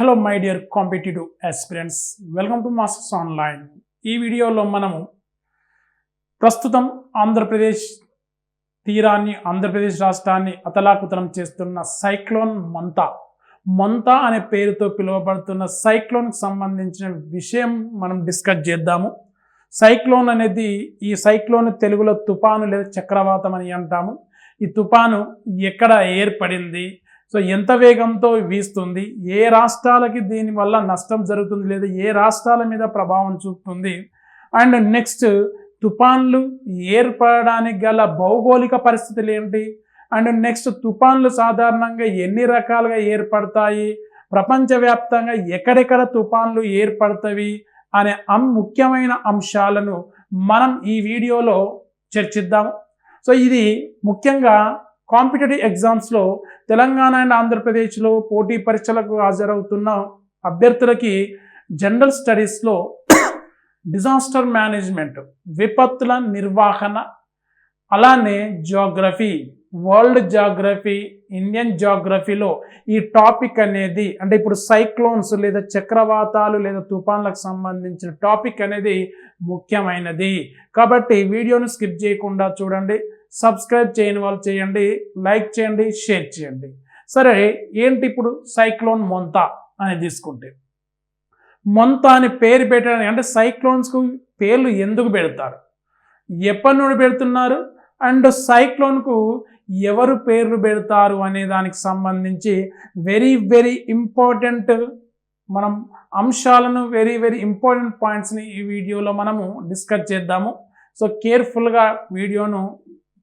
Hello my dear competitive aspirants welcome to masters online ఈ వీడియోలో మనము ప్రస్తుతం ఆంధ్రప్రదేశ్ తీరాన్ని ఆంధ్రప్రదేశ్ రాష్ట్రాన్ని అతలాకుతలం చేస్తున్న సైక్లోన్ మంతా మంతా అనే పేరుతో పిలువబడుతున్న సైక్లోన్కి సంబంధించిన విషయం మనం డిస్కస్ చేద్దాము. సైక్లోన్ అనేది ఈ సైక్లోన్ తెలుగులో తుపాను లేదా చక్రవాతం అని అంటాము. ఈ తుపాను ఎక్కడ ఏర్పడింది? సో ఎంత వేగంతో వీస్తుంది ఏ రాష్ట్రాలకి దీనివల్ల నష్టం జరుగుతుంది లేదా ఏ రాష్ట్రాల మీద ప్రభావం చూపుతుంది. అండ్ నెక్స్ట్ తుఫాన్లు ఏర్పడడానికి గల భౌగోళిక పరిస్థితులు ఏంటి అండ్ నెక్స్ట్ తుఫాన్లు సాధారణంగా ఎన్ని రకాలుగా ఏర్పడతాయి? ప్రపంచవ్యాప్తంగా ఎక్కడెక్కడ తుఫాన్లు ఏర్పడతాయి? అనే అం ముఖ్యమైన అంశాలను మనం ఈ వీడియోలో చర్చిద్దాం. సో ఇది ముఖ్యంగా కాంపిటేటివ్ ఎగ్జామ్స్లో తెలంగాణ అండ్ ఆంధ్రప్రదేశ్లో పోటీ పరీక్షలకు హాజరవుతున్న అభ్యర్థులకి జనరల్ స్టడీస్లో డిజాస్టర్ మేనేజ్మెంట్ విపత్తుల నిర్వహణ అలానే జాగ్రఫీ వరల్డ్ జాగ్రఫీ ఇండియన్ జాగ్రఫీలో ఈ టాపిక్ అనేది అంటే ఇప్పుడు సైక్లోన్స్ లేదా చక్రవాతాలు లేదా తుఫాన్లకు సంబంధించిన టాపిక్ అనేది ముఖ్యమైనది. కాబట్టి వీడియోను స్కిప్ చేయకుండా చూడండి. సబ్స్క్రైబ్ చేయని వాళ్ళు చేయండి లైక్ చేయండి షేర్ చేయండి. సరే ఏంటి ఇప్పుడు సైక్లోన్ మొంతా అని తీసుకుంటే? మొంతా అని పేరు పెట్టడానికి అంటే సైక్లోన్స్కు పేర్లు ఎందుకు పెడతారు? ఎప్పటి నుండి పెడుతున్నారు? అండ్ సైక్లోన్కు ఎవరు పేర్లు పెడతారు అనే దానికి సంబంధించి వెరీ వెరీ ఇంపార్టెంట్ మనం అంశాలను వెరీ వెరీ ఇంపార్టెంట్ పాయింట్స్ని ఈ వీడియోలో మనము డిస్కస్ చేద్దాము. సో కేర్ఫుల్గా వీడియోను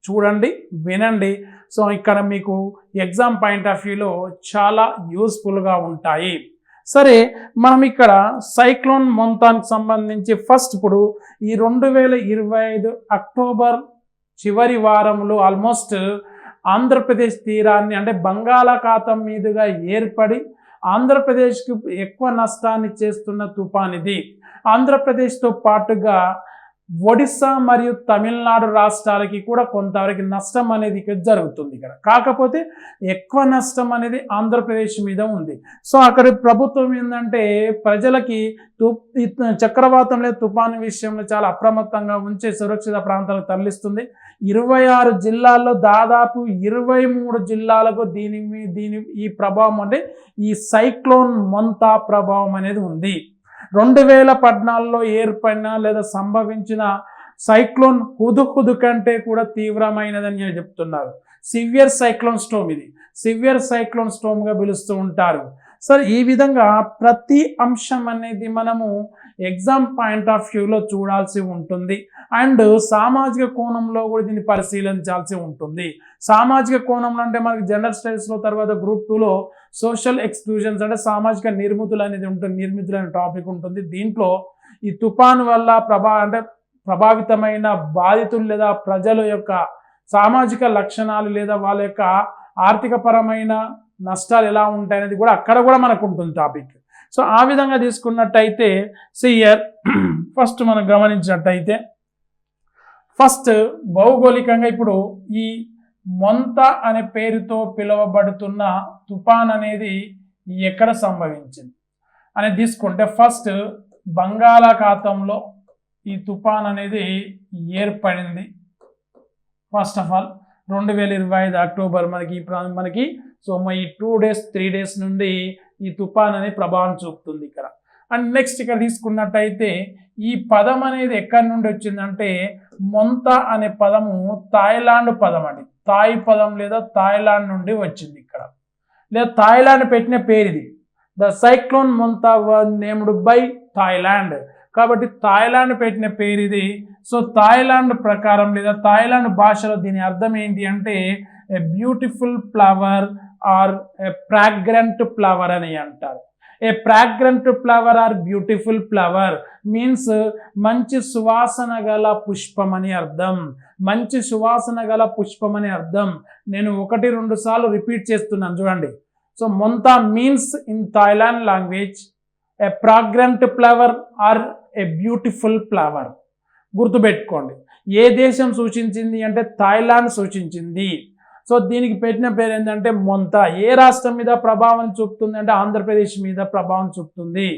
చూడండి వినండి. సో ఇక్కడ మీకు ఎగ్జామ్ పాయింట్ ఆఫ్ వ్యూలో చాలా యూస్ఫుల్గా ఉంటాయి. సరే మనం ఇక్కడ సైక్లోన్ మొంతానికి సంబంధించి ఫస్ట్ ఇప్పుడు ఈ రెండు వేల ఇరవై ఐదు అక్టోబర్ చివరి వారంలో ఆల్మోస్ట్ ఆంధ్రప్రదేశ్ తీరాన్ని అంటే బంగాళాఖాతం మీదుగా ఏర్పడి ఆంధ్రప్రదేశ్కి ఎక్కువ నష్టాన్ని చేస్తున్న తుఫాన్ ఇది ఆంధ్రప్రదేశ్తో పాటుగా ఒడిస్సా మరియు తమిళనాడు రాష్ట్రాలకి కూడా కొంతవరకు నష్టం అనేది ఇక్కడ జరుగుతుంది ఇక్కడ. కాకపోతే ఎక్కువ నష్టం అనేది ఆంధ్రప్రదేశ్ మీద ఉంది. సో అక్కడ ప్రభుత్వం ఏంటంటే ప్రజలకి తు చక్రవాతం లేదా తుఫాను విషయంలో చాలా అప్రమత్తంగా ఉంచి సురక్షిత ప్రాంతాలకు తరలిస్తుంది. ఇరవై ఆరు జిల్లాల్లో దాదాపు ఇరవై మూడు జిల్లాలకు దీని మీ- దీని ఈ ప్రభావం అంటే ఈ సైక్లోన్ మంతా ప్రభావం అనేది ఉంది. రెండు వేల పద్నాలుగులో ఏర్పడిన లేదా సంభవించిన సైక్లోన్ హుదు హుదు కంటే కూడా తీవ్రమైనదని నేను చెప్తున్నారు. సివియర్ సైక్లోన్ స్టోమ్ ఇది. సివియర్ సైక్లోన్ స్టోమ్గా పిలుస్తూ ఉంటారు. సరే ఈ విధంగా ప్రతి అంశం అనేది మనము ఎగ్జామ్ పాయింట్ ఆఫ్ వ్యూలో చూడాల్సి ఉంటుంది. అండ్ సామాజిక కోణంలో కూడా దీన్ని పరిశీలించాల్సి ఉంటుంది. సామాజిక కోణంలో అంటే మనకి జనరల్ స్టడీస్లో తర్వాత గ్రూప్ టూలో సోషల్ ఎక్స్క్లూజన్స్ అంటే సామాజిక నిర్మితులు అనేది ఉంటుంది నిర్మితులు అనే టాపిక్ ఉంటుంది. దీంట్లో ఈ తుఫాను వల్ల ప్రభా అంటే ప్రభావితమైన బాధితులు లేదా ప్రజల యొక్క సామాజిక లక్షణాలు లేదా వాళ్ళ యొక్క ఆర్థిక పరమైన నష్టాలు ఎలా ఉంటాయి అనేది కూడా అక్కడ కూడా మనకు ఉంటుంది టాపిక్ సో ఆ విధంగా తీసుకున్నట్టయితే సియర్ ఫస్ట్ మనం గమనించినట్టయితే ఫస్ట్ భౌగోళికంగా ఇప్పుడు ఈ మొంత అనే పేరుతో పిలువబడుతున్న తుఫాన్ అనేది ఎక్కడ సంభవించింది? అని తీసుకుంటే ఫస్ట్ బంగాళాఖాతంలో ఈ తుఫాన్ అనేది ఏర్పడింది. ఫస్ట్ ఆఫ్ ఆల్ రెండు వేల ఇరవై ఐదు అక్టోబర్ మనకి ఈ ప్రా- మనకి సో మ- ఈ టూ డేస్ త్రీ డేస్ నుండి ఈ తుఫాన్ అనేది ప్రభావం చూపుతుంది ఇక్కడ. అండ్ నెక్స్ట్ ఇక్కడ తీసుకున్నట్టయితే ఈ పదం అనేది ఎక్కడి నుండి వచ్చిందంటే మొంత అనే పదము థాయిలాండ్ పదం అండి. థాయ్ పదం లేదా థాయిలాండ్ నుండి వచ్చింది ఇక్కడ. లేదా థాయిలాండ్ పెట్టిన పేరు ఇది the cyclone Montha named by Thailand. కాబట్టి థాయిలాండ్ పెట్టిన పేరు ఇది సో థాయిలాండ్ ప్రకారం లేదా థాయిలాండ్ భాషలో దీని అర్థం ఏంటి అంటే a beautiful flower or a fragrant flower అని అంటారు. A fragrant flower or beautiful flower means మంచి సువాసన గల పుష్పం అని అర్థం. మంచి సువాసన గల పుష్పం అని అర్థం నేను ఒకటి రెండు సార్లు రిపీట్ చేస్తున్నాను చూడండి. So Montha means in Thailand language a fragrant flower or a beautiful flower? గుర్తుపెట్టుకోండి. ఏ దేశం సూచించింది అంటే థాయిలాండ్ సూచించింది. సో దీనికి పెట్టిన పేరు ఏంటంటే మొంత. ఏ రాష్ట్రం మీద ప్రభావం చూపుతుంది అంటే ఆంధ్రప్రదేశ్ మీద ప్రభావం చూపుతుంది.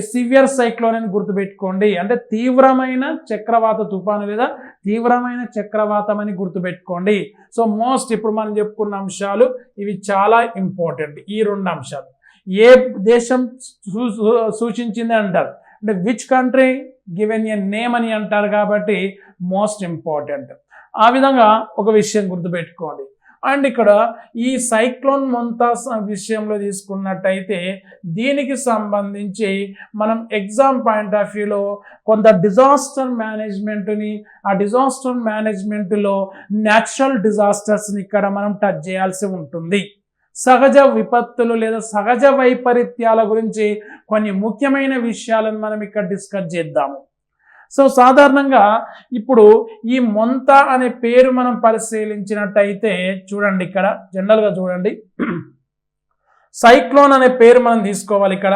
సివియర్ సైక్లోన్ అని గుర్తుపెట్టుకోండి. అంటే తీవ్రమైన చక్రవాత తుఫాను లేదా తీవ్రమైన చక్రవాతం అని గుర్తుపెట్టుకోండి. సో మోస్ట్ ఇప్పుడు మనం చెప్పుకున్న అంశాలు ఇవి చాలా ఇంపార్టెంట్ ఈ రెండు అంశాలు. ఏ దేశం సూ- సూచించింది అంటారు? అంటే which country given a name అని అంటారు కాబట్టి మోస్ట్ ఇంపార్టెంట్ ఆ విధంగా ఒక విషయం గుర్తుపెట్టుకోండి. అండ్ ఇక్కడ ఈ సైక్లోన్ మొంతాస్ విషయంలో తీసుకున్నట్టయితే దీనికి సంబంధించి మనం ఎగ్జామ్ పాయింట్ ఆఫ్ వ్యూలో కొంత డిజాస్టర్ మేనేజ్మెంట్ని ఆ డిజాస్టర్ మేనేజ్మెంట్లో న్యాచురల్ డిజాస్టర్స్ని ఇక్కడ మనం టచ్ చేయాల్సి ఉంటుంది. సహజ విపత్తులు లేదా సహజ వైపరీత్యాల గురించి కొన్ని ముఖ్యమైన విషయాలను మనం ఇక్కడ డిస్కస్ చేద్దాము. సో సాధారణంగా ఇప్పుడు ఈ మొంత అనే పేరు మనం పరిశీలించినట్టయితే చూడండి ఇక్కడ జనరల్గా చూడండి. సైక్లోన్ అనే పేరు మనం తీసుకోవాలి ఇక్కడ.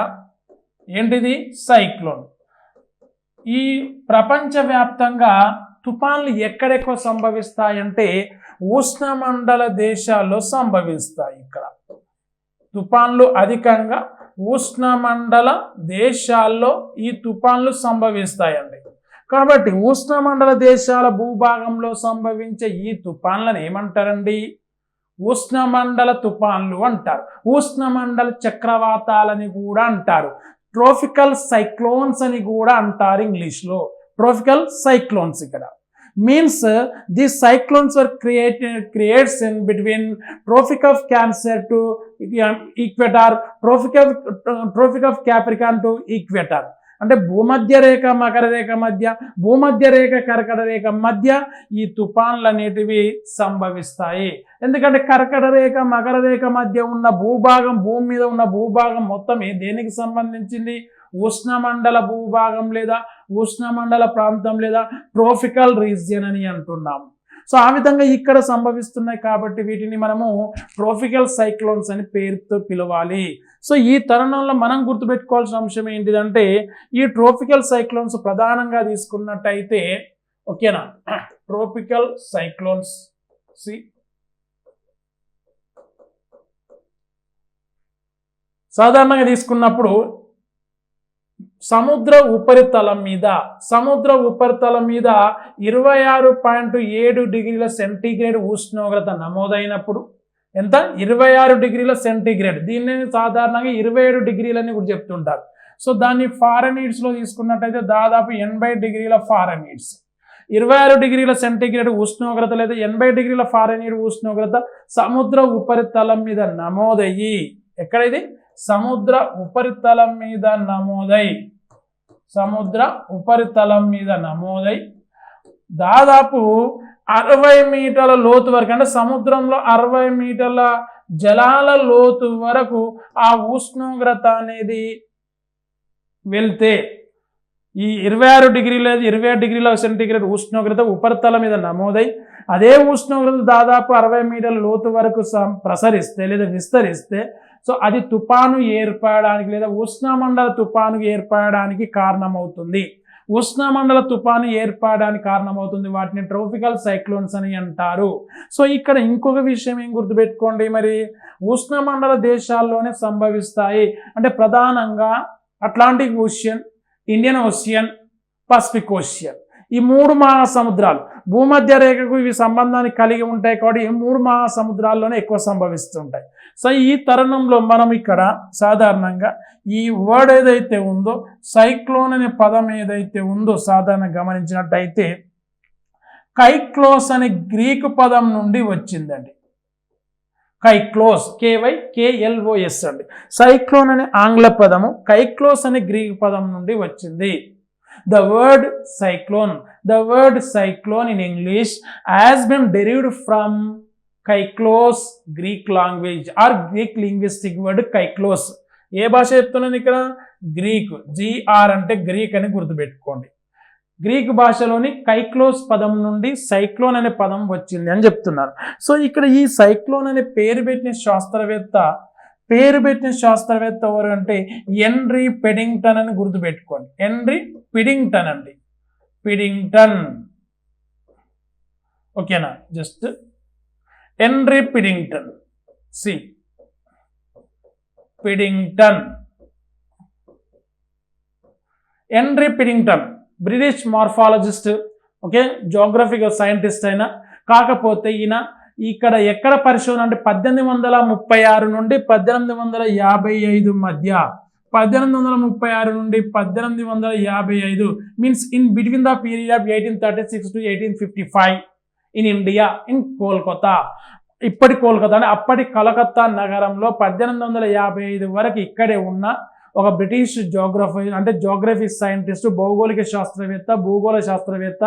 ఏంటిది? సైక్లోన్ ఈ ప్రపంచవ్యాప్తంగా తుఫాన్లు ఎక్కడెక్కువ సంభవిస్తాయంటే ఉష్ణమండల దేశాల్లో సంభవిస్తాయి ఇక్కడ. తుఫాన్లు అధికంగా ఉష్ణమండల దేశాల్లో ఈ తుఫాన్లు సంభవిస్తాయండి. కాబట్టి ఉష్ణమండల దేశాల భూభాగంలో సంభవించే ఈ తుఫాన్లను ఏమంటారండి? ఉష్ణమండల తుఫాన్లు అంటారు. ఉష్ణమండల చక్రవాతాలని కూడా అంటారు. ట్రోపికల్ సైక్లోన్స్ అని కూడా అంటారు ఇంగ్లీష్లో. ట్రోపికల్ సైక్లోన్స్ ఇక్కడ. Means the cyclones are create creates in between tropic of Cancer to equator tropic of tropic of Capricorn to equator అంటే భూమధ్య రేఖ మకర రేఖ మధ్య భూమధ్య రేఖ కర్కట రేఖ మధ్య ఈ తుఫాన్లు అనేటివి సంభవిస్తాయి. ఎందుకంటే కర్కట రేఖ మకర రేఖ మధ్య ఉన్న భూభాగం భూమి మీద ఉన్న భూభాగం మొత్తం దేనికి సంబంధించింది? ఉష్ణమండల భూభాగం లేదా? ఉష్ణమండల ప్రాంతం లేదా? ట్రోఫికల్ రీజియన్ అని అంటున్నాము సో ఆ విధంగా ఇక్కడ సంభవిస్తున్నాయి కాబట్టి వీటిని మనము ట్రోఫికల్ సైక్లోన్స్ అని పేరుతో పిలవాలి. సో ఈ తరుణంలో మనం గుర్తుపెట్టుకోవాల్సిన అంశం ఏంటిదంటే ఈ ట్రోపికల్ సైక్లోన్స్ ప్రధానంగా తీసుకున్నట్టయితే ఓకేనా? ట్రోపికల్ సైక్లోన్స్ సి సాధారణంగా తీసుకున్నప్పుడు సముద్ర ఉపరితలం మీద సముద్ర ఉపరితలం మీద ఇరవై ఆరు పాయింట్ ఏడు డిగ్రీల సెంటీగ్రేడ్ ఉష్ణోగ్రత నమోదైనప్పుడు ఎంత? ఇరవై ఆరు డిగ్రీల సెంటీగ్రేడ్. దీన్ని సాధారణంగా ఇరవై ఏడు డిగ్రీలని కూడా చెప్తుంటారు. సో దాన్ని ఫారెనీడ్స్లో తీసుకున్నట్టయితే దాదాపు ఎనభై డిగ్రీల ఫారెనీడ్స్. ఇరవై ఆరు డిగ్రీల సెంటీగ్రేడ్ ఉష్ణోగ్రత లేదా ఎనభై డిగ్రీల ఫారెనీడ్ ఉష్ణోగ్రత సముద్ర ఉపరితలం మీద నమోదయ్యి. ఎక్కడైది? సముద్ర ఉపరితలం మీద నమోదై. సముద్ర ఉపరితలం మీద నమోదై. దాదాపు అరవై మీటర్ల లోతు వరకు అంటే సముద్రంలో అరవై మీటర్ల జలాల లోతు వరకు ఆ ఉష్ణోగ్రత అనేది వెళ్తే ఈ ఇరవై ఆరు డిగ్రీల ఇరవై ఆరు డిగ్రీల సెంటీగ్రేడ్ ఉష్ణోగ్రత ఉపరితలం మీద నమోదై అదే ఉష్ణోగ్రత దాదాపు అరవై మీటర్ల లోతు వరకు సం- ప్రసరిస్తే లేదా విస్తరిస్తే సో అది తుపాను ఏర్పడడానికి లేదా ఉష్ణమండల తుపాను ఏర్పడడానికి కారణమవుతుంది. ఉష్ణమండల తుపాను ఏర్పడడానికి కారణమవుతుంది. వాటిని ట్రోపికల్ సైక్లోన్స్ అని అంటారు. సో ఇక్కడ ఇంకొక విషయం ఏం గుర్తుపెట్టుకోండి మరి? ఉష్ణమండల దేశాల్లోనే సంభవిస్తాయి. అంటే ప్రధానంగా Atlantic ocean Indian ocean Pacific ocean. ఈ మూడు మహాసముద్రాలు భూమధ్య రేఖకు ఇవి సంబంధాన్ని కలిగి ఉంటాయి కాబట్టి ఈ మూడు మహాసముద్రాల్లోనే ఎక్కువ సంభవిస్తుంటాయి. సో ఈ తరుణంలో మనం ఇక్కడ సాధారణంగా ఈ వర్డ్ ఏదైతే ఉందో సైక్లోన్ అనే పదం ఏదైతే ఉందో సాధారణ గమనించినట్టయితే కైక్లోస్ అనే గ్రీకు పదం నుండి వచ్చిందండి. కైక్లోస్ కేవై కేఎల్ఓఎస్ అండి. సైక్లోన్ అనే ఆంగ్ల పదము కైక్లోస్ అనే గ్రీక్ పదం నుండి వచ్చింది. The word cyclone the word cyclone in English as been derived from kyklos Greek language or Greek linguistic word kyklos. ఏ భాష చెప్తున్నాను ఇక్కడ? గ్రీక్. జిఆర్ అంటే గ్రీక్ అని గుర్తుపెట్టుకోండి. గ్రీక్ భాషలోని కైక్లోస్ పదం నుండి సైక్లోన్ అనే పదం వచ్చింది అని చెప్తున్నారు. సో ఇక్కడ ఈ సైక్లోన్ అనే పేరు పెట్టిన శాస్త్రవేత్త పేరు పెట్టిన శాస్త్రవేత్త ఎవరు అంటే ఎన్రీ పెడింగ్టన్ అని గుర్తుపెట్టుకోండి. ఎన్రీ పిడింగ్టన్ అండి. పిడింగ్టన్. ఓకేనా? Just Henry Piddington. C. Piddington. Henry Piddington British morphologist okay geographical scientist అయినా. కాకపోతే ఈయన ఇక్కడ ఎక్కడ పరిశోధన అంటే పద్దెనిమిది వందల ముప్పై ఆరు నుండి పద్దెనిమిది వందల యాభై ఐదు మధ్య. పద్దెనిమిది వందల ముప్పై ఆరు నుండి పద్దెనిమిది వందల యాభై ఐదు means in between the period of eighteen thirty six to eighteen fifty five in India in Kolkata ఇప్పటి కోల్కతా అంటే అప్పటి కలకత్తా నగరంలో పద్దెనిమిది వందల యాభై ఐదు వరకు ఇక్కడే ఉన్న ఒక బ్రిటిష్ జోగ్రఫీ అంటే జోగ్రఫీ సైంటిస్ట్ భౌగోళిక శాస్త్రవేత్త భూగోళ శాస్త్రవేత్త.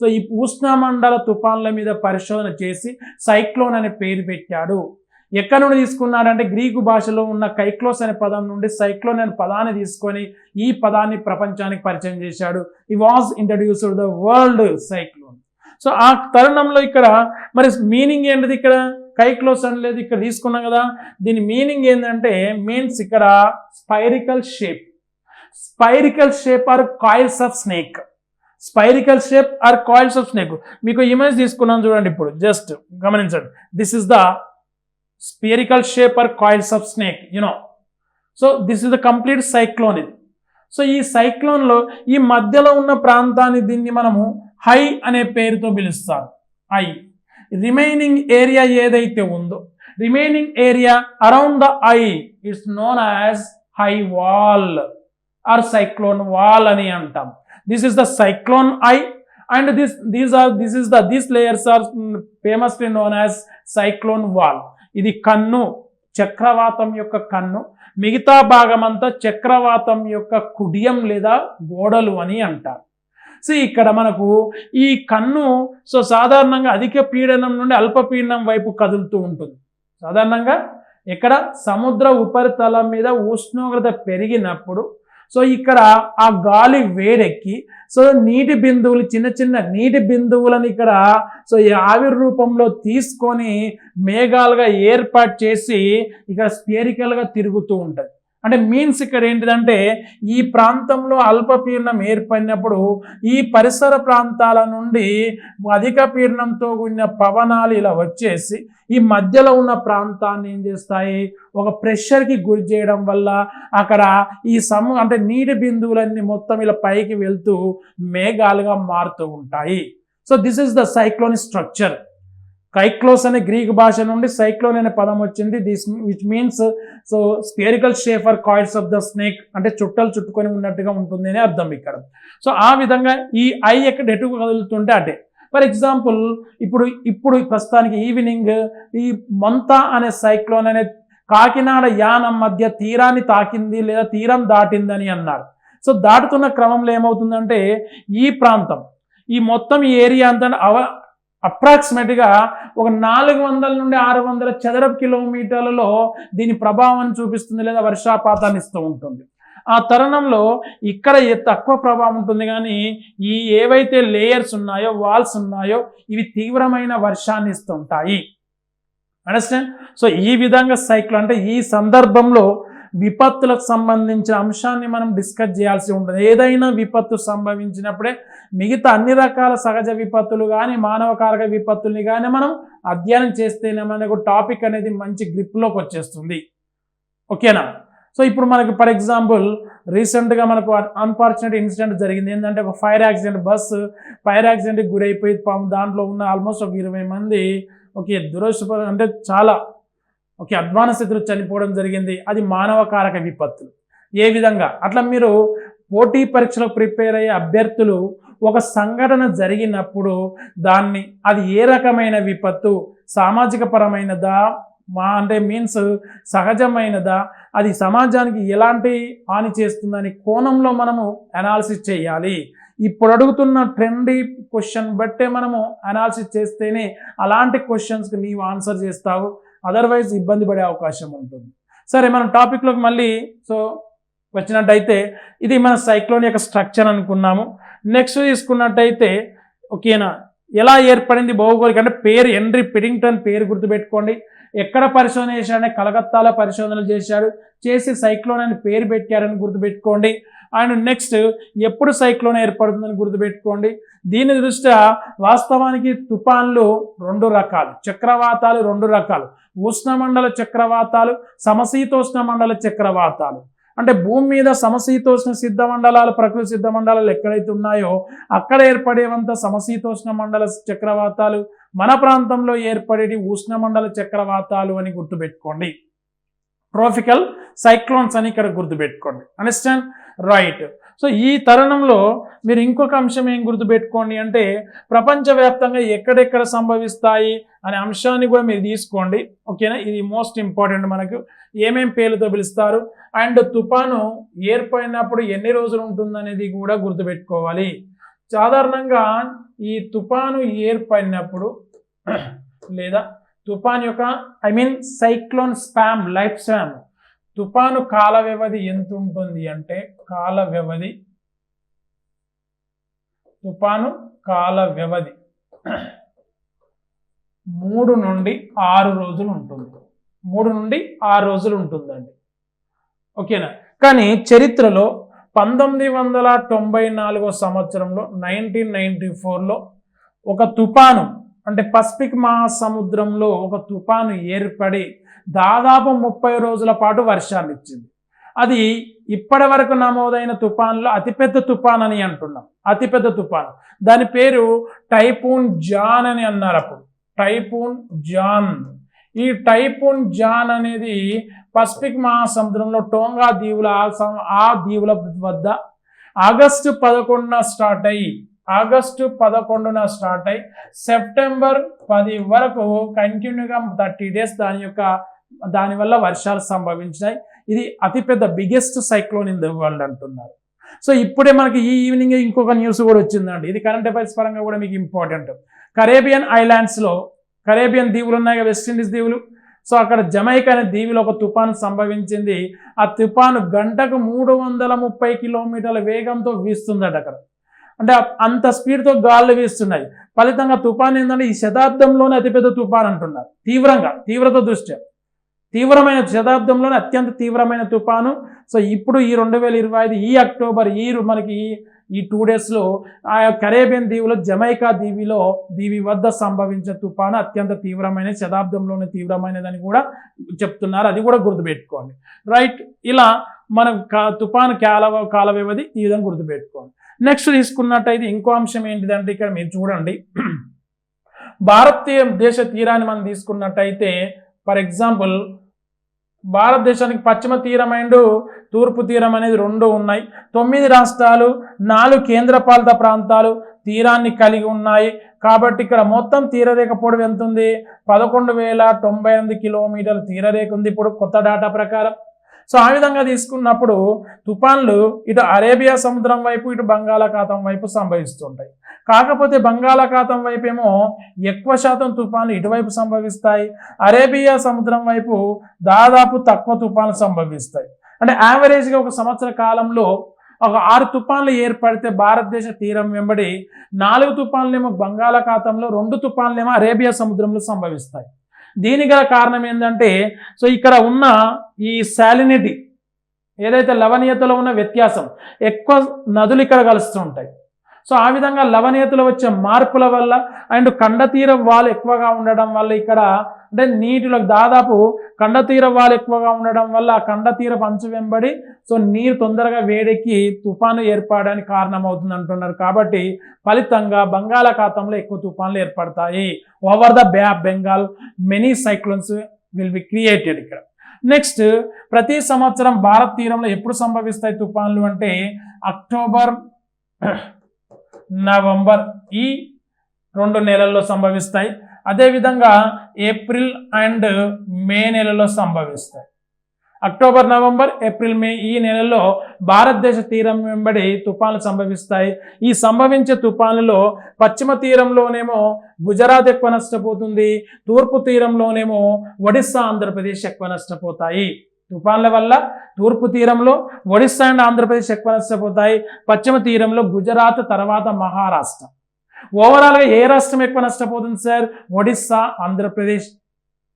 సో ఈ ఉష్ణమండల తుఫాన్ల మీద పరిశోధన చేసి సైక్లోన్ అనే పేరు పెట్టాడు. ఎక్కడ నుండి తీసుకున్నాడంటే గ్రీకు భాషలో ఉన్న కైక్లోస్ అనే పదం నుండి సైక్లోన్ అనే పదాన్ని తీసుకొని ఈ పదాన్ని ప్రపంచానికి పరిచయం చేశాడు. ఈ was introduced the world cyclone so ఆ తరుణంలో ఇక్కడ మరి మీనింగ్ ఏంటిది ఇక్కడ? కైక్లోస్ అనలేదు ఇక్కడ తీసుకున్నాం కదా. దీని మీనింగ్ ఏంటంటే మీన్స్ ఇక్కడ spiral shape. Spiral shape or coils of snake. Spiral shape or coils of snake. మీకు ఇమేజ్ తీసుకున్నాను చూడండి ఇప్పుడు. జస్ట్ గమనించండి. This is the spherical shape or coils of snake you know so this is the complete cyclone ఇది. So ఈ సైక్లోన్లో ఈ మధ్యలో ఉన్న ప్రాంతాన్ని దీన్ని మనము హై అనే పేరుతో పిలుస్తారు. ఐ రిమైనింగ్ ఏరియా ఏదైతే ఉందో remaining area around the eye it's known as eye wall or cyclone wall అని అంటాం. This is the cyclone eye and this these are this is the these layers are famously known as cyclone wall. ఇది కన్ను చక్రవాతం యొక్క కన్ను మిగతా భాగమంతా చక్రవాతం యొక్క కుడియం లేదా గోడలు అని అంటారు. సో ఇక్కడ మనకు ఈ కన్ను సో సాధారణంగా అధిక పీడనం నుండి అల్పపీడనం వైపు కదులుతూ ఉంటుంది. సాధారణంగా ఇక్కడ సముద్ర ఉపరితలం మీద ఉష్ణోగ్రత పెరిగినప్పుడు సో ఇక్కడ ఆ గాలి వేడెక్కి సో నీటి బిందువులు చిన్న చిన్న నీటి బిందువులను ఇక్కడ సో ఈ ఆవిరి రూపంలో తీసుకొని మేఘాలుగా ఏర్పాటు చేసి ఇక్కడ స్పేరికల్గా తిరుగుతూ ఉంటుంది. అంటే మీన్స్ ఇక్కడ ఏంటిదంటే ఈ ప్రాంతంలో అల్పపీడనం ఏర్పడినప్పుడు ఈ పరిసర ప్రాంతాల నుండి అధిక పీడనంతో కూడిన పవనాలు ఇలా వచ్చేసి ఈ మధ్యలో ఉన్న ప్రాంతాన్ని ఏం చేస్తాయి? ఒక ప్రెషర్కి గురి చేయడం వల్ల అక్కడ ఈ సము అంటే నీటి బిందువులన్నీ మొత్తం ఇలా పైకి వెళ్తూ మేఘాలుగా మారుతూ ఉంటాయి. So this is the cyclonic structure kyklos అనే గ్రీక్ భాష నుండి సైక్లోన్ అనే పదం వచ్చింది. This which means so spherical shape or coils of the snake అంటే చుట్టలు చుట్టుకొని ఉన్నట్టుగా ఉంటుంది అని అర్థం ఇక్కడ. సో ఆ విధంగా ఈ ఐ ఎక్కడ ఎటు కదులుతుంటే అటే. ఫర్ ఎగ్జాంపుల్ ఇప్పుడు ఇప్పుడు ప్రస్తుతానికి ఈవినింగ్ ఈ మంతా అనే సైక్లోన్ అనే కాకినాడ యానం మధ్య తీరాన్ని తాకింది లేదా తీరం దాటిందని అన్నారు. సో దాటుతున్న క్రమంలో ఏమవుతుందంటే ఈ ప్రాంతం ఈ మొత్తం ఈ ఏరియా అంతా అవ అప్రాక్సిమేట్గా ఒక నాలుగు వందల నుండి ఆరు వందల చదరపు కిలోమీటర్లలో దీని ప్రభావాన్ని చూపిస్తుంది లేదా వర్షాపాతాన్ని ఇస్తూ ఉంటుంది. ఆ తరుణంలో ఇక్కడ తక్కువ ప్రభావం ఉంటుంది కానీ ఈ ఏవైతే లేయర్స్ ఉన్నాయో వాల్స్ ఉన్నాయో ఇవి తీవ్రమైన వర్షాన్ని ఇస్తుంటాయి అండర్స్టాండ్ సో ఈ విధంగా సైక్లో అంటే ఈ సందర్భంలో విపత్తులకు సంబంధించిన అంశాన్ని మనం డిస్కస్ చేయాల్సి ఉంటుంది. ఏదైనా విపత్తు సంభవించినప్పుడే మిగతా అన్ని రకాల సహజ విపత్తులు కానీ మానవకారక విపత్తుల్ని కానీ మనం అధ్యయనం చేస్తేనే మనకు టాపిక్ అనేది మంచి గ్రిప్లోకి వచ్చేస్తుంది. ఓకేనా సో ఇప్పుడు మనకి ఫర్ ఎగ్జాంపుల్ రీసెంట్గా మనకు అన్ఫార్చునేట్ ఇన్సిడెంట్ జరిగింది. ఏంటంటే ఒక ఫైర్ యాక్సిడెంట్ బస్సు ఫైర్ యాక్సిడెంట్కి గురైపోయి పాము దాంట్లో ఉన్న ఆల్మోస్ట్ ఒక ఇరవై మంది ఓకే దురదృష్టపర అంటే చాలా ఓకే అధ్వాన స్థితిలో చనిపోవడం జరిగింది. అది మానవకారక విపత్తులు. ఏ విధంగా? అట్లా మీరు పోటీ పరీక్షలకు ప్రిపేర్ అయ్యే అభ్యర్థులు ఒక సంఘటన జరిగినప్పుడు దాన్ని అది ఏ రకమైన విపత్తు? సామాజిక పరమైనదా మా అంటే మీన్స్ సహజమైనదా? అది సమాజానికి ఎలాంటి హాని చేస్తుందని కోణంలో మనము అనాలిసిస్ చేయాలి. ఇప్పుడు అడుగుతున్న ట్రెండీ క్వశ్చన్ బట్టే మనము అనాలిసిస్ చేస్తేనే అలాంటి క్వశ్చన్స్కి నీవు ఆన్సర్ చేస్తావు. అదర్వైజ్ ఇబ్బంది పడే అవకాశం ఉంటుంది. సరే మనం టాపిక్లోకి మళ్ళీ సో వచ్చినట్టయితే ఇది మన సైక్లోన్ యొక్క స్ట్రక్చర్ అనుకున్నాము. నెక్స్ట్ తీసుకున్నట్టయితే ఓకేనా? ఎలా ఏర్పడింది భౌగోళిక? అంటే పేరు హెన్రీ పిడింగ్టన్ పేరు గుర్తుపెట్టుకోండి. ఎక్కడ పరిశోధన చేశాడని కలకత్తాలో పరిశోధనలు చేశాడు. చేసి సైక్లోన్ అని పేరు పెట్టారని గుర్తుపెట్టుకోండి. అండ్ నెక్స్ట్ ఎప్పుడు సైక్లోన్ ఏర్పడుతుందని గుర్తుపెట్టుకోండి. దీని దృష్ట్యా వాస్తవానికి తుఫాన్లు రెండు రకాలు చక్రవాతాలు రెండు రకాలు. ఉష్ణమండల చక్రవాతాలు సమశీతోష్ణ మండల చక్రవాతాలు. అంటే భూమి మీద సమశీతోష్ణ సిద్ధ మండలాలు ప్రకృతి సిద్ధ మండలాలు ఎక్కడైతే ఉన్నాయో అక్కడ ఏర్పడేవంత సమశీతోష్ణ మండల చక్రవాతాలు మన ప్రాంతంలో ఏర్పడేటి ఉష్ణమండల చక్రవాతాలు అని గుర్తుపెట్టుకోండి. ట్రోఫికల్ సైక్లోన్స్ అని ఇక్కడ గుర్తుపెట్టుకోండి. అండర్స్టాండ్ రైట్ సో ఈ తరుణంలో మీరు ఇంకొక అంశం ఏం గుర్తుపెట్టుకోండి అంటే ప్రపంచవ్యాప్తంగా ఎక్కడెక్కడ సంభవిస్తాయి అనే అంశాన్ని కూడా మీరు తీసుకోండి. ఓకేనా? ఇది మోస్ట్ ఇంపార్టెంట్ మనకు. ఏమేం పేర్లతో పిలుస్తారు? అండ్ తుఫాను ఏర్పడినప్పుడు ఎన్ని రోజులు ఉంటుందనేది కూడా గుర్తుపెట్టుకోవాలి. సాధారణంగా ఈ తుఫాను ఏర్పడినప్పుడు లేదా తుఫాన్ యొక్క I mean cyclone span life span తుఫాను కాల వ్యవధి ఎంత ఉంటుంది అంటే కాల వ్యవధి తుఫాను కాల వ్యవధి మూడు నుండి ఆరు రోజులు ఉంటుంది. మూడు నుండి ఆరు రోజులు ఉంటుందండి. ఓకేనా? కానీ చరిత్రలో పంతొమ్మిది వందల తొంభై నాలుగో సంవత్సరంలో నైన్టీన్ నైన్టీ ఫోర్లో ఒక తుఫాను అంటే పసిఫిక్ మహాసముద్రంలో ఒక తుఫాను ఏర్పడి దాదాపు ముప్పై రోజుల పాటు వర్షాలు ఇచ్చింది. అది ఇప్పటి వరకు నమోదైన తుఫాన్లో అతిపెద్ద తుఫాన్ అని అంటున్నాం. అతిపెద్ద తుఫాన్ దాని పేరు టైపూన్ జాన్ అని అన్నారు అప్పుడు. Typhoon John. ఈ టైపూన్ జాన్ అనేది పసిఫిక్ మహాసముద్రంలో టోంగా దీవుల ఆ సం- ఆ దీవుల వద్ద ఆగస్టు పదకొండున స్టార్ట్ అయ్యి ఆగస్టు పదకొండున స్టార్ట్ అయి సెప్టెంబర్ పది వరకు కంటిన్యూగా థర్టీ డేస్ దాని యొక్క దానివల్ల వర్షాలు సంభవించినాయి. ఇది అతిపెద్ద biggest cyclone in the world అంటున్నారు. సో ఇప్పుడే మనకి ఈ ఈవినింగ్ ఇంకొక న్యూస్ కూడా వచ్చిందండి. ఇది కరెంట్ అఫైర్స్ పరంగా కూడా మీకు ఇంపార్టెంట్. కరేబియన్ ఐలాండ్స్లో కరేబియన్ దీవులు ఉన్నాయి వెస్టిండీస్ దీవులు. సో అక్కడ జమైకా అనే దీవిలో ఒక తుఫాను సంభవించింది. ఆ తుఫాను గంటకు మూడు వందల ముప్పై కిలోమీటర్ల వేగంతో వీస్తుందట అక్కడ. అంటే అంత స్పీడ్తో గాళ్ళు వీస్తున్నాయి. ఫలితంగా తుఫాన్ ఏంటంటే ఈ శతాబ్దంలోనే అతిపెద్ద తుఫాన్ అంటున్నారు. తీవ్రంగా తీవ్రత దృష్ట్యా. తీవ్రమైన శతాబ్దంలోనే అత్యంత తీవ్రమైన తుఫాను. సో ఇప్పుడు ఈ రెండు వేల ఇరవై ఐదు ఈ అక్టోబర్ ఈ మనకి ఈ- టూ డేస్లో ఆ కరేబియన్ దీవిలో జమైకా దీవిలో దీవి వద్ద సంభవించే తుఫాను అత్యంత తీవ్రమైన శతాబ్దంలోనే తీవ్రమైనదని కూడా చెప్తున్నారు. అది కూడా గుర్తుపెట్టుకోండి. రైట్ ఇలా మనం కా తుఫాను కాల కాల వ్యవధి ఈ విధంగా గుర్తుపెట్టుకోండి. నెక్స్ట్ తీసుకున్నట్టయితే ఇంకో అంశం ఏంటిదంటే ఇక్కడ మీరు చూడండి. భారతీయ దేశ తీరాన్ని మనం తీసుకున్నట్టయితే ఫర్ ఎగ్జాంపుల్ భారతదేశానికి పశ్చిమ తీరం అండ్ తూర్పు తీరం అనేది రెండు ఉన్నాయి. తొమ్మిది రాష్ట్రాలు నాలుగు కేంద్రపాలిత ప్రాంతాలు తీరాన్ని కలిగి ఉన్నాయి. కాబట్టి ఇక్కడ మొత్తం తీరరేఖ పొడవు ఎంత ఉంది పదకొండు వేల తొంభై ఎనిమిది కిలోమీటర్ల తీరరేఖ ఉంది. ఇప్పుడు కొత్త డేటా ప్రకారం సో ఆ విధంగా తీసుకున్నప్పుడు తుఫాన్లు ఇటు అరేబియా సముద్రం వైపు ఇటు బంగాళాఖాతం వైపు సంభవిస్తుంటాయి. కాకపోతే బంగాళాఖాతం వైపు ఏమో ఎక్కువ శాతం తుఫాన్లు ఇటువైపు సంభవిస్తాయి. అరేబియా సముద్రం వైపు దాదాపు తక్కువ తుఫాన్లు సంభవిస్తాయి. అంటే యావరేజ్గా ఒక సంవత్సర కాలంలో ఒక ఆరు తుఫాన్లు ఏర్పడితే భారతదేశ తీరం వెంబడి నాలుగు తుఫాన్లేమో బంగాళాఖాతంలో రెండు తుఫాన్లేమో అరేబియా సముద్రంలో సంభవిస్తాయి. దీనికి గల కారణం ఏంటంటే సో ఇక్కడ ఉన్న ఈ శాలినిటీ ఏదైతే లవణీయతలో ఉన్న వ్యత్యాసం ఎక్కువ నదులు ఇక్కడ కలుస్తుంటాయి సో ఆ విధంగా లవణీయతలో వచ్చే మార్పుల వల్ల అండ్ కండతీర వాల్ ఎక్కువగా ఉండడం వల్ల ఇక్కడ అంటే నీటిలో దాదాపు కండతీర వాల్ ఎక్కువగా ఉండడం వల్ల ఆ కండతీర పంచు వెంబడి సో నీరు తొందరగా వేడెక్కి తుఫాను ఏర్పడడానికి కారణమవుతుంది అంటున్నారు. కాబట్టి ఫలితంగా బంగాళాఖాతంలో ఎక్కువ తుఫాన్లు ఏర్పడతాయి. Over the bay of Bengal many cyclones will be created ఇక్కడ. నెక్స్ట్ ప్రతి సంవత్సరం భారత్ తీరంలో ఎప్పుడు సంభవిస్తాయి తుఫాన్లు అంటే అక్టోబర్ నవంబర్ ఈ రెండు నెలల్లో సంభవిస్తాయి. అదేవిధంగా ఏప్రిల్ అండ్ మే నెలలో సంభవిస్తాయి. అక్టోబర్ నవంబర్ ఏప్రిల్ మే ఈ నెలలో భారతదేశ తీరం వెంబడి తుఫాన్లు సంభవిస్తాయి. ఈ సంభవించే తుఫానులో పశ్చిమ తీరంలోనేమో గుజరాత్ ఎక్కువ నష్టపోతుంది. తూర్పు తీరంలోనేమో ఒడిస్సా ఆంధ్రప్రదేశ్ ఎక్కువ నష్టపోతాయి. తుఫాన్ల వల్ల తూర్పు తీరంలో ఒడిస్సా అండ్ ఆంధ్రప్రదేశ్ ఎక్కువ నష్టపోతాయి పశ్చిమ తీరంలో గుజరాత్ తర్వాత మహారాష్ట్ర. ఓవరాల్గా ఏ రాష్ట్రం ఎక్కువ నష్టపోతుంది సార్? ఒడిస్సా ఆంధ్రప్రదేశ్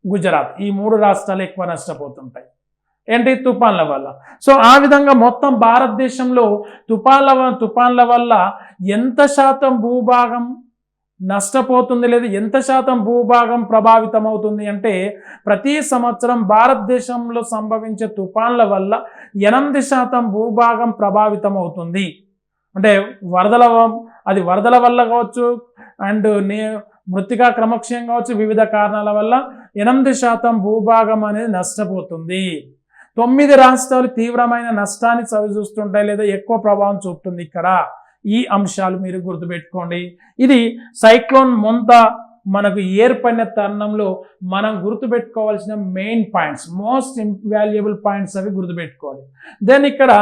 గుజరాత్. ఈ మూడు రాష్ట్రాలు ఎక్కువ నష్టపోతుంటాయి ఏంటి? తుఫాన్ల వల్ల. సో ఆ విధంగా మొత్తం భారతదేశంలో తుఫాన్ల తుఫాన్ల వల్ల ఎంత శాతం భూభాగం నష్టపోతుంది లేదా ఎంత శాతం భూభాగం ప్రభావితం అవుతుంది అంటే ప్రతి సంవత్సరం భారతదేశంలో సంభవించే తుఫాన్ల వల్ల ఎనిమిది శాతం భూభాగం ప్రభావితం అవుతుంది అంటే వరదల అది వరదల వల్ల కావచ్చు అండ్ నే మృతికా క్రమక్షయం కావచ్చు వివిధ కారణాల వల్ల ఎనిమిది శాతం భూభాగం అనేది నష్టపోతుంది. తొమ్మిది రాష్ట్రాలు తీవ్రమైన నష్టాన్ని చవిచూస్తుంటాయి లేదా ఎక్కువ ప్రభావం చూపుతుంది ఇక్కడ. ఈ అంశాలు మీరు గుర్తుపెట్టుకోండి. ఇది సైక్లోన్ మొంత మనకు ఏర్పడిన తరుణంలో మనం గుర్తుపెట్టుకోవాల్సిన main points most valuable points అవి గుర్తుపెట్టుకోవాలి. దెన్ ఇక్కడ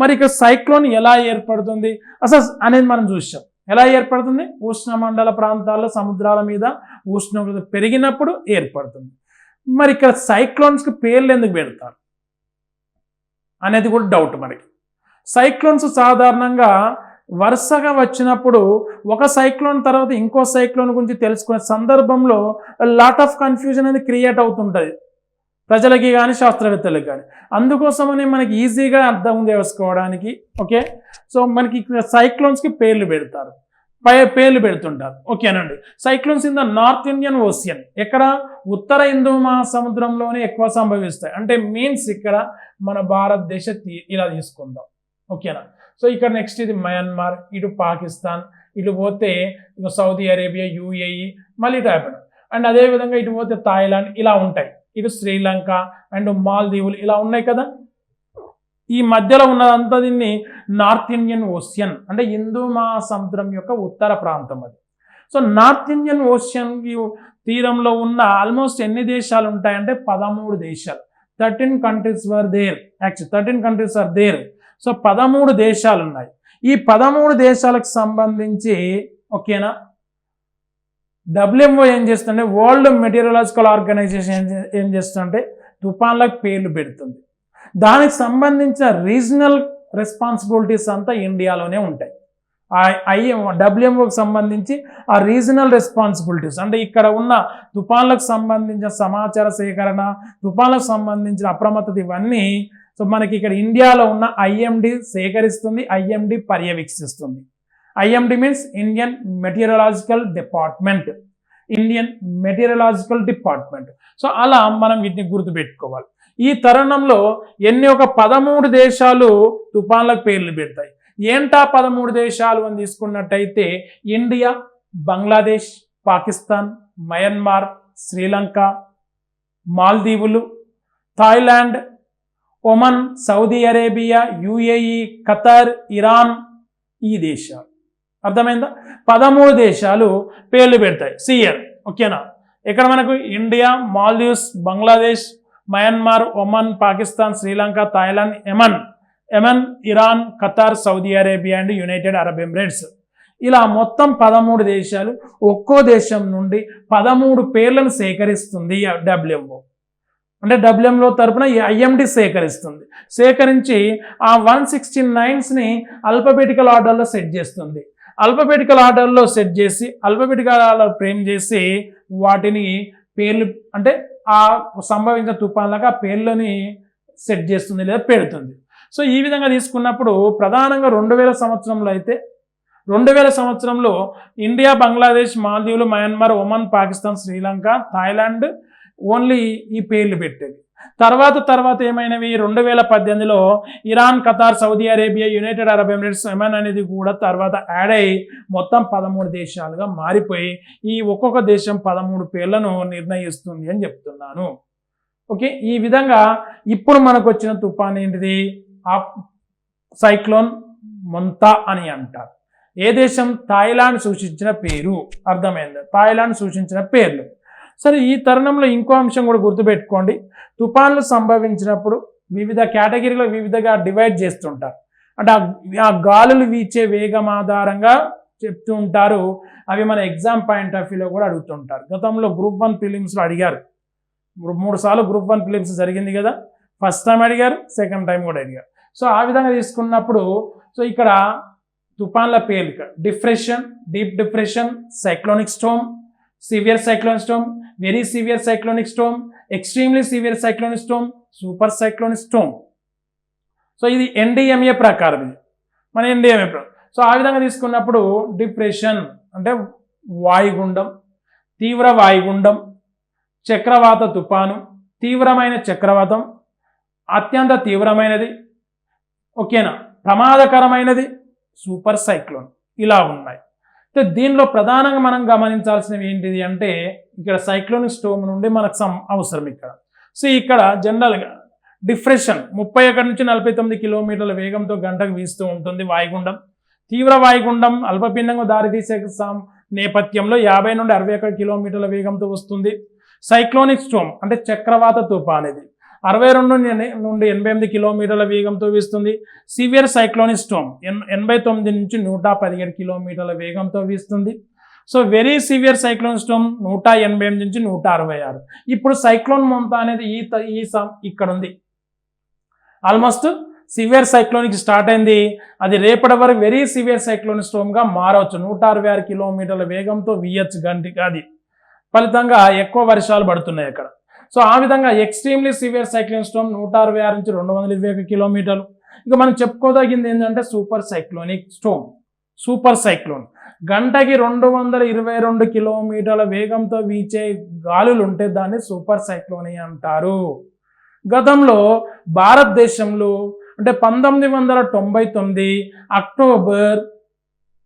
మరి ఇక సైక్లోన్ ఎలా ఏర్పడుతుంది? అసలు అనేది మనం చూసాం. ఎలా ఏర్పడుతుంది? ఉష్ణమండల ప్రాంతాల్లో సముద్రాల మీద ఉష్ణోగ్రత పెరిగినప్పుడు ఏర్పడుతుంది. మరి ఇక్కడ సైక్లోన్స్కి పేర్లు ఎందుకు పెడతారు? అనేది కూడా డౌట్ మనకి. సైక్లోన్స్ సాధారణంగా వరుసగా వచ్చినప్పుడు ఒక సైక్లోన్ తర్వాత ఇంకో సైక్లోన్ గురించి తెలుసుకునే సందర్భంలో లాట్ ఆఫ్ కన్ఫ్యూజన్ అనేది క్రియేట్ అవుతుంటుంది. ప్రజలకి కానీ శాస్త్రవేత్తలకు కానీ అందుకోసమని మనకి ఈజీగా అర్థం చేసుకోవడానికి ఓకే సో మనకి ఇక్కడ సైక్లోన్స్కి పేర్లు పెడతారు. పై పేర్లు పెడుతుంటారు. ఓకేనండి cyclones in the north Indian ocean ఎక్కడ? ఉత్తర హిందూ మహాసముద్రంలోనే ఎక్కువ సంభవిస్తాయి. అంటే మీన్స్ ఇక్కడ మన భారతదేశ తీ- ఇలా తీసుకుందాం. ఓకేనా సో ఇక్కడ నెక్స్ట్ ఇది మయన్మార్ ఇటు పాకిస్తాన్ ఇటు పోతే సౌదీ అరేబియా యూఏఈ మళ్ళీ ఇటు హ్యాపెన్ అండ్ అదేవిధంగా ఇటు పోతే థాయిలాండ్ ఇలా ఉంటాయి. ఇటు శ్రీలంక అండ్ మాల్దీవులు ఇలా ఉన్నాయి కదా. ఈ మధ్యలో ఉన్నదంతా దీన్ని నార్త్ ఇండియన్ ఓషియన్ అంటే హిందూ మహాసముద్రం యొక్క ఉత్తర ప్రాంతం అది. సో నార్త్ ఇండియన్ ఓషియన్ తీరంలో ఉన్న ఆల్మోస్ట్ ఎన్ని దేశాలు ఉంటాయంటే పదమూడు దేశాలు. Thirteen countries were there actual thirteen countries are there so పదమూడు దేశాలు ఉన్నాయి ఈ పదమూడు దేశాలకు సంబంధించి ఓకేనా? డబ్ల్యూఎంఓ ఏం చేస్తుంటే వరల్డ్ మెటీరియలాజికల్ ఆర్గనైజేషన్ ఏం చేస్తుంటే తుఫాన్లకు పేర్లు పెడుతుంది. దానికి సంబంధించిన రీజనల్ రెస్పాన్సిబిలిటీస్ అంతా ఇండియాలోనే ఉంటాయి. ఐ డబ్ల్యూఎంఓకి సంబంధించి ఆ రీజనల్ రెస్పాన్సిబిలిటీస్ అంటే ఇక్కడ ఉన్న తుఫాన్లకు సంబంధించిన సమాచార సేకరణ తుఫాన్లకు సంబంధించిన అప్రమత్తత ఇవన్నీ సో మనకి ఇక్కడ ఇండియాలో ఉన్న ఐఎండి సేకరిస్తుంది ఐఎండి పర్యవేక్షిస్తుంది. IMD means Indian meteorological department Indian meteorological department so అలా మనం వీటిని గుర్తుపెట్టుకోవాలి. ఈ తరుణంలో ఎన్ని ఒక పదమూడు దేశాలు తుఫాన్లకు పేర్లు పెడతాయి. ఏంటా పదమూడు దేశాలు అని తీసుకున్నట్టయితే India Bangladesh Pakistan Myanmar Sri Lanka మాల్దీవులు Thailand Oman Saudi Arabia UAE Qatar Iran ఈ దేశాలు. అర్థమైందా? పదమూడు దేశాలు పేర్లు పెడతాయి. సియర్ ఓకేనా? ఇక్కడ మనకు India Maldives Bangladesh Myanmar Oman Pakistan Sri Lanka Thailand Yemen Yemen Iran Qatar Saudi Arabia and United Arab Emirates. ఇలా మొత్తం పదమూడు దేశాలు ఒక్కో దేశం నుండి పదమూడు పేర్లను సేకరిస్తుంది డబ్ల్యూఎంఓ. అంటే డబ్ల్యూఎంఓ తరపున ఈ ఐఎండి సేకరిస్తుంది. సేకరించి ఆ వన్ సిక్స్టీ నైన్స్ని అల్పబెటికల్ ఆర్డర్లో సెట్ చేస్తుంది. అల్పబెటికల్ ఆర్డర్లో సెట్ చేసి అల్పబెటికల్ ఆర్డర్ ఫ్రేమ్ చేసి వాటిని పేర్లు అంటే ఆ సంభవించిన తుపాన్లాగా ఆ పేర్లని సెట్ చేస్తుంది లేదా పెడుతుంది. సో ఈ విధంగా తీసుకున్నప్పుడు ప్రధానంగా రెండు వేల సంవత్సరంలో అయితే రెండు వేల సంవత్సరంలో India Bangladesh మాల్దీవులు Myanmar Oman Pakistan Sri Lanka Thailand only ఈ పేర్లు పెట్టేది. తర్వాత తర్వాత ఏమైనవి? రెండు వేల పద్దెనిమిదిలో Iran Qatar Saudi Arabia United Arab Emirates Yemen అనేది కూడా తర్వాత యాడ్ అయ్యి మొత్తం పదమూడు దేశాలుగా మారిపోయి ఈ ఒక్కొక్క దేశం పదమూడు పేర్లను నిర్ణయిస్తుంది అని చెప్తున్నాను. ఓకే? ఈ విధంగా ఇప్పుడు మనకు వచ్చిన తుఫాన్ ఏంటిది? ఆ సైక్లోన్ మొంతా అని అంటారు. ఏ దేశం? థాయిలాండ్ సూచించిన పేరు. అర్థమైంది? థాయిలాండ్ సూచించిన పేర్లు. సరే ఈ తరుణంలో ఇంకో అంశం కూడా గుర్తుపెట్టుకోండి. తుఫాన్లు సంభవించినప్పుడు వివిధ కేటగిరీలో వివిధగా డివైడ్ చేస్తుంటారు. అంటే ఆ- గాలులు వీచే వేగం ఆధారంగా చెప్తూ ఉంటారు. అవి మన ఎగ్జామ్ పాయింట్ ఆఫ్ వ్యూలో కూడా అడుగుతుంటారు. గతంలో గ్రూప్ వన్ ఫిలిమ్స్లో అడిగారు. మూడు- సార్లు గ్రూప్ వన్ ఫిలిమ్స్ జరిగింది కదా. ఫస్ట్ టైం అడిగారు సెకండ్ టైం కూడా అడిగారు. సో ఆ విధంగా తీసుకున్నప్పుడు సో ఇక్కడ తుఫాన్ల పేర్లు depression deep depression cyclonic storm severe cyclonic storm very severe cyclonic storm extremely severe cyclonic storm super cyclonic storm so ఇది ఎన్డిఎంఏ ప్రకారం మన ఎన్డిఎంఏ ప్రకారం సో ఆ విధంగా తీసుకున్నప్పుడు డిప్రెషన్ అంటే వాయుగుండం తీవ్ర వాయుగుండం చక్రవాత తుఫాను తీవ్రమైన చక్రవాతం అత్యంత తీవ్రమైనది ఓకేనా? ప్రమాదకరమైనది సూపర్ సైక్లోన్ ఇలా ఉన్నాయి. సో దీనిలో ప్రధానంగా మనం గమనించాల్సినవి ఏంటిది అంటే ఇక్కడ సైక్లోనిక్ స్టోమ్ నుండి మనకు సమ్ అవసరం ఇక్కడ. సో ఇక్కడ జనరల్గా డిప్రెషన్ ముప్పై ఒకటి నుంచి నలభై తొమ్మిది కిలోమీటర్ల వేగంతో గంటకు వీస్తూ ఉంటుంది వాయుగుండం. తీవ్ర వాయుగుండం అల్పపిండంగా దారితీసే నేపథ్యంలో యాభై నుండి అరవై ఒకటి కిలోమీటర్ల వేగంతో వస్తుంది. సైక్లోనిక్ స్టోమ్ అంటే చక్రవాత తుఫాన్ ఇది. అరవై రెండు నుండి- నుండి ఎనభై ఎనిమిది కిలోమీటర్ల వేగంతో వీస్తుంది. సివియర్ సైక్లోనిక్ స్టోమ్ ఎన్ ఎనభై తొమ్మిది నుంచి నూట పదిహేడు కిలోమీటర్ల వేగంతో వీస్తుంది. So very severe cyclone storm నూట ఎనభై ఎనిమిది నుంచి నూట అరవై ఆరు. ఇప్పుడు సైక్లోన్ మమతా అనేది ఈ ఈ సం- ఇక్కడ ఉంది. ఆల్మోస్ట్ సివియర్ సైక్లోనిక్ స్టార్ట్ అయింది. అది రేపటి వరకు వెరీ సివియర్ సైక్లోన్ స్టోమ్గా మారవచ్చు. నూట అరవై ఆరు కిలోమీటర్ల వేగంతో వీయచ్చు గంటికి అది. ఫలితంగా ఎక్కువ వర్షాలు పడుతున్నాయి అక్కడ. సో ఆ విధంగా ఎక్స్ట్రీమ్లీ సివియర్ సైక్లోన్ స్టోమ్ నూట అరవై ఆరు నుంచి రెండు వందల ఇరవై ఒక కిలోమీటర్లు. ఇక మనం చెప్పుకోదగింది ఏంటంటే super cyclonic storm. Super cyclone. గంటకి రెండు వందల ఇరవై రెండు కిలోమీటర్ల వేగంతో వీచే గాలులు ఉంటే దాన్ని సూపర్ సైక్లోని అంటారు. గతంలో భారతదేశంలో అంటే పంతొమ్మిది వందల తొంభై తొమ్మిది అక్టోబర్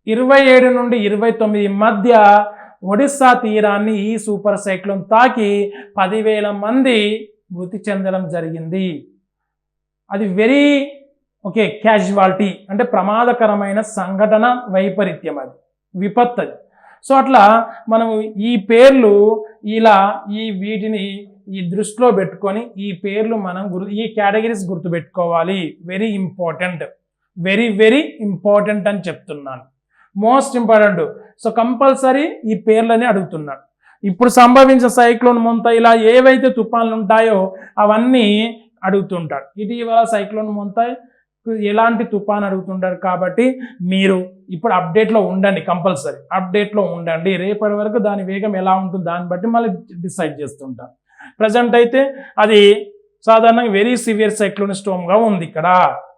ఇరవై ఏడు నుండి ఇరవై తొమ్మిది మధ్య ఒడిస్సా తీరాన్ని ఈ సూపర్ సైక్లోన్ తాకి పదివేల మంది మృతి చెందడం జరిగింది. అది వెరీ ఓకే క్యాజువాలిటీ అంటే ప్రమాదకరమైన సంఘటన వైపరీత్యం అది విపత్తు అది సో అట్లా మనం ఈ పేర్లు ఇలా ఈ వీటిని ఈ దృష్టిలో పెట్టుకొని ఈ పేర్లు మనం గుర్తు ఈ కేటగిరీస్ గుర్తుపెట్టుకోవాలి. Very important very very important అని చెప్తున్నాను. మోస్ట్ ఇంపార్టెంట్ సో కంపల్సరీ ఈ పేర్లని అడుగుతున్నాడు. ఇప్పుడు సంభవించిన సైక్లోన్ మొంత ఇలా ఏవైతే తుఫాన్లు ఉంటాయో అవన్నీ అడుగుతుంటాడు. ఇటీవల సైక్లోన్ మొంత ఎలాంటి తుఫాన్ అడుగుతుంటారు కాబట్టి మీరు ఇప్పుడు అప్డేట్లో ఉండండి కంపల్సరీ అప్డేట్లో ఉండండి. రేపటి వరకు దాని వేగం ఎలా ఉంటుంది దాన్ని బట్టి మళ్ళీ డిసైడ్ చేస్తుంటాం. ప్రజెంట్ అయితే అది సాధారణంగా వెరీ సివియర్ సైక్లోన్ స్టోమ్గా ఉంది ఇక్కడ.